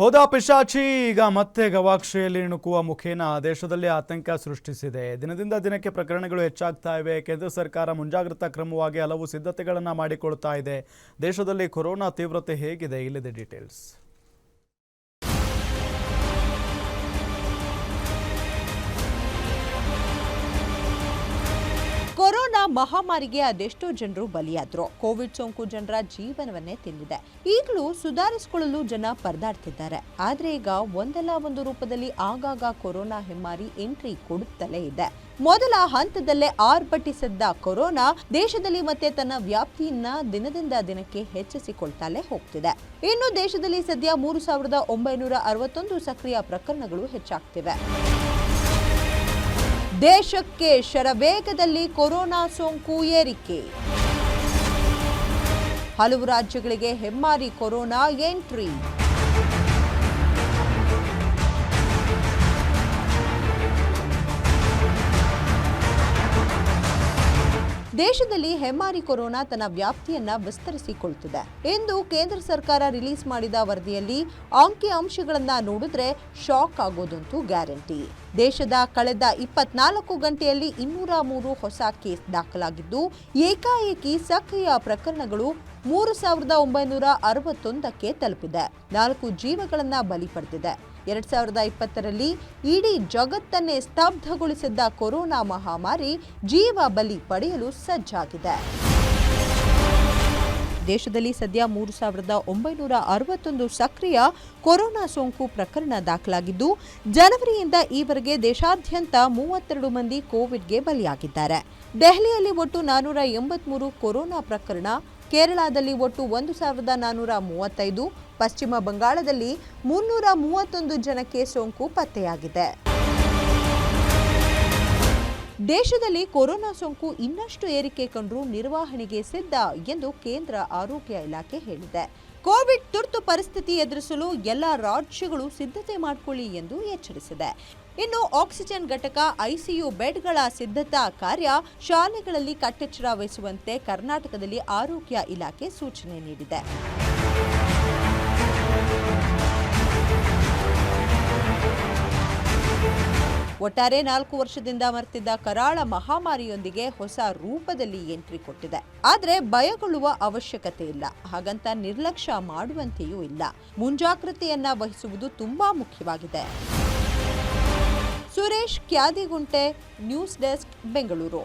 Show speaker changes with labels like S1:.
S1: ಹೋದ ಪಿಶಾಚಿ, ಈಗ ಮತ್ತೆ ಗವಾಕ್ಷೆಯಲ್ಲಿ ಇಣುಕುವ ಮುಖೇನ ದೇಶದಲ್ಲಿ ಆತಂಕ ಸೃಷ್ಟಿಸಿದೆ. ದಿನದಿಂದ ದಿನಕ್ಕೆ ಪ್ರಕರಣಗಳು ಹೆಚ್ಚಾಗ್ತಾ ಇವೆ. ಕೇಂದ್ರ ಸರ್ಕಾರ ಮುಂಜಾಗ್ರತಾ ಕ್ರಮವಾಗಿ ಹಲವು ಸಿದ್ಧತೆಗಳನ್ನು ಮಾಡಿಕೊಳ್ತಾ ಇದೆ. ದೇಶದಲ್ಲಿ ಕೊರೋನಾ ತೀವ್ರತೆ ಹೇಗಿದೆ? ಇಲ್ಲಿದೆ ಡೀಟೇಲ್ಸ್
S2: ಕೊರೋನಾ ಮಹಾಮಾರಿಗೆ ಅದೆಷ್ಟೋ ಜನರು ಬಲಿಯಾದ್ರು. ಕೋವಿಡ್ ಸೋಂಕು ಜನರ ಜೀವನವನ್ನೇ ತಿಂದಿದೆ. ಈಗಲೂ ಸುಧಾರಿಸಿಕೊಳ್ಳಲು ಜನ ಪರದಾಡ್ತಿದ್ದಾರೆ. ಆದ್ರೆ ಈಗ ಒಂದಲ್ಲ ಒಂದು ರೂಪದಲ್ಲಿ ಆಗಾಗ ಕೊರೋನಾ ಹೆಮ್ಮಾರಿ ಎಂಟ್ರಿ ಕೊಡುತ್ತಲೇ ಇದೆ. ಮೊದಲ ಹಂತದಲ್ಲೇ ಆರ್ಭಟಿಸಿದ್ದ ಕೊರೋನಾ ದೇಶದಲ್ಲಿ ಮತ್ತೆ ತನ್ನ ವ್ಯಾಪ್ತಿಯನ್ನ ದಿನದಿಂದ ದಿನಕ್ಕೆ ಹೆಚ್ಚಿಸಿಕೊಳ್ತಲೇ ಹೋಗ್ತಿದೆ. ಇನ್ನು ದೇಶದಲ್ಲಿ ಸದ್ಯ ಮೂರು ಸಾವಿರದ ಒಂಬೈನೂರ ಅರವತ್ತೊಂದು ಸಕ್ರಿಯ ಪ್ರಕರಣಗಳು ಹೆಚ್ಚಾಗ್ತಿವೆ. ದೇಶಕ್ಕೆ ಶರವೇಗದಲ್ಲಿ ಕೊರೋನಾ ಸೋಂಕು ಏರಿಕೆ. ಹಲವು ರಾಜ್ಯಗಳಿಗೆ ಹೆಮ್ಮಾರಿ ಕೊರೋನಾ ಎಂಟ್ರಿ. ದೇಶದಲ್ಲಿ ಹೆಮ್ಮಾರಿ ಕೊರೋನಾ ತನ್ನ ವ್ಯಾಪ್ತಿಯನ್ನ ವಿಸ್ತರಿಸಿಕೊಳ್ತಿದೆ. ಎಂದು ಕೇಂದ್ರ ಸರ್ಕಾರ ರಿಲೀಸ್ ಮಾಡಿದ ವರದಿಯಲ್ಲಿ ಅಂಕಿ ಅಂಶಗಳನ್ನ ನೋಡಿದ್ರೆ ಶಾಕ್ ಆಗೋದಂತೂ ಗ್ಯಾರಂಟಿ. ದೇಶದ ಕಳೆದ ಇಪ್ಪತ್ನಾಲ್ಕು ಗಂಟೆಯಲ್ಲಿ ಇನ್ನೂರ ಮೂರು ಹೊಸ ಕೇಸ್ ದಾಖಲಾಗಿದ್ದು, ಏಕಾಏಕಿ ಸಕ್ರಿಯ ಪ್ರಕರಣಗಳು ಮೂರು ಸಾವಿರದ ಒಂಬೈನೂರ ಅರವತ್ತೊಂದಕ್ಕೆ ತಲುಪಿದೆ. ನಾಲ್ಕು ಜೀವಗಳನ್ನ ಬಲಿ ಪಡೆದಿದೆ. ಎರಡ್ ಸಾವಿರದ ಇಪ್ಪತ್ತರಲ್ಲಿ ಇಡೀ ಜಗತ್ತನ್ನೇ ಸ್ತಬ್ಧಗೊಳಿಸಿದ್ದ ಕೊರೋನಾ ಮಹಾಮಾರಿ ಜೀವ ಬಲಿ ಪಡೆಯಲು ಸಜ್ಜಾಗಿದೆ. ದೇಶದಲ್ಲಿ ಸದ್ಯ ಮೂರು ಸಾವಿರದ ಒಂಬೈನೂರ ಅರವತ್ತೊಂದು ಸಕ್ರಿಯ ಕೊರೋನಾ ಸೋಂಕು ಪ್ರಕರಣ ದಾಖಲಾಗಿದ್ದು, ಜನವರಿಯಿಂದ ಈವರೆಗೆ ದೇಶಾದ್ಯಂತ ಮೂವತ್ತೆರಡು ಮಂದಿ ಕೋವಿಡ್ಗೆ ಬಲಿಯಾಗಿದ್ದಾರೆ. ದೆಹಲಿಯಲ್ಲಿ ಒಟ್ಟು ನಾನೂರ ಎಂಬತ್ಮೂರು ಕೊರೋನಾ ಪ್ರಕರಣ ಕೇರಳದಲ್ಲಿ ಒಟ್ಟು ಒಂದು ಸಾವಿರದ ನಾನ್ನೂರ ಮೂವತ್ತೈದು ಪಶ್ಚಿಮ ಬಂಗಾಳದಲ್ಲಿ ಮುನ್ನೂರ ಮೂವತ್ತೊಂದು ಜನಕ್ಕೆ ಸೋಂಕು ಪತ್ತೆಯಾಗಿದೆ. ದೇಶದಲ್ಲಿ ಕೊರೋನಾ ಸೋಂಕು ಇನ್ನಷ್ಟು ಏರಿಕೆ ಕಂಡರೂ ನಿರ್ವಹಣೆಗೆ ಸಿದ್ಧ ಎಂದು ಕೇಂದ್ರ ಆರೋಗ್ಯ ಇಲಾಖೆ ಹೇಳಿದೆ. ಕೋವಿಡ್ ತುರ್ತು ಪರಿಸ್ಥಿತಿ ಎದುರಿಸಲು ಎಲ್ಲ ರಾಜ್ಯಗಳು ಸಿದ್ಧತೆ ಮಾಡಿಕೊಳ್ಳಿ ಎಂದು ಎಚ್ಚರಿಸಿದೆ. ಇನ್ನು ಆಕ್ಸಿಜನ್ ಘಟಕ, ಐಸಿಯು ಬೆಡ್ಗಳ ಸಿದ್ಧತಾ ಕಾರ್ಯ ಶಾಲೆಗಳಲ್ಲಿ ಕಟ್ಟೆಚ್ಚರ ವಹಿಸುವಂತೆ ಕರ್ನಾಟಕದಲ್ಲಿ ಆರೋಗ್ಯ ಇಲಾಖೆ ಸೂಚನೆ ನೀಡಿದೆ. ಒಟ್ಟಾರೆ ನಾಲ್ಕು ವರ್ಷದಿಂದ ಮರ್ತಿದ್ದ ಕರಾಳ ಮಹಾಮಾರಿಯೊಂದಿಗೆ ಹೊಸ ರೂಪದಲ್ಲಿ ಎಂಟ್ರಿ ಕೊಟ್ಟಿದೆ. ಆದರೆ ಭಯಗೊಳ್ಳುವ ಅವಶ್ಯಕತೆ ಇಲ್ಲ. ಹಾಗಂತ ನಿರ್ಲಕ್ಷ್ಯ ಮಾಡುವಂತೆಯೂ ಇಲ್ಲ. ಮುಂಜಾಗ್ರತೆಯನ್ನ ವಹಿಸುವುದು ತುಂಬಾ ಮುಖ್ಯವಾಗಿದೆ. Suresh, Kyadigunte, news desk, Bengaluru.